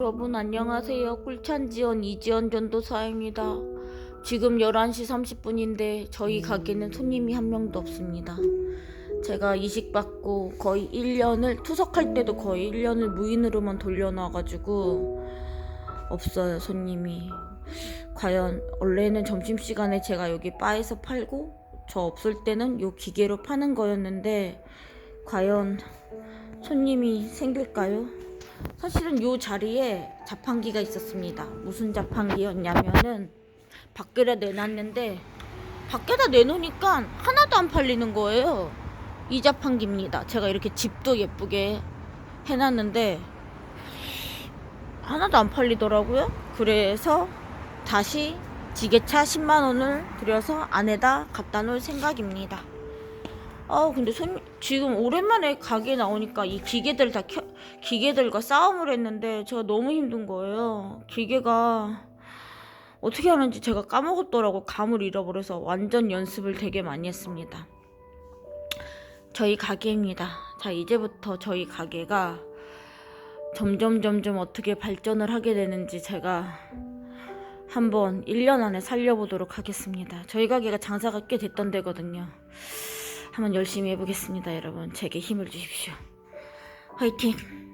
여러분 안녕하세요. 꿀찬지원 이지연 전도사입니다. 지금 11시 30분인데 저희 가게는 손님이 한 명도 없습니다. 제가 이식 받고 거의 1년을 투석할 때도 거의 1년을 무인으로만 돌려놔가지고 없어요 손님이. 과연 원래는 점심시간에 제가 여기 바에서 팔고 저 없을 때는 요 기계로 파는 거였는데 과연 손님이 생길까요? 사실은 요 자리에 자판기가 있었습니다. 무슨 자판기였냐면은 밖에다 내놨는데 밖에다 내놓으니까 하나도 안 팔리는 거예요. 이 자판기입니다. 제가 이렇게 집도 예쁘게 해놨는데 하나도 안 팔리더라고요. 그래서 다시 지게차 10만 원을 들여서 안에다 갖다 놓을 생각입니다. 아 근데 손 지금 오랜만에 가게 나오니까 이 기계들 다 켜, 기계들과 싸움을 했는데 제가 너무 힘든 거예요. 기계가 어떻게 하는지 제가 까먹었더라고 감을 잃어버려서 완전 연습을 되게 많이 했습니다. 저희 가게입니다. 자 이제부터 저희 가게가 점점 점점 어떻게 발전을 하게 되는지 제가 한번 1년 안에 살려보도록 하겠습니다. 저희 가게가 장사가 꽤 됐던 데거든요. 한번 열심히 해보겠습니다, 여러분. 제게 힘을 주십시오. 화이팅!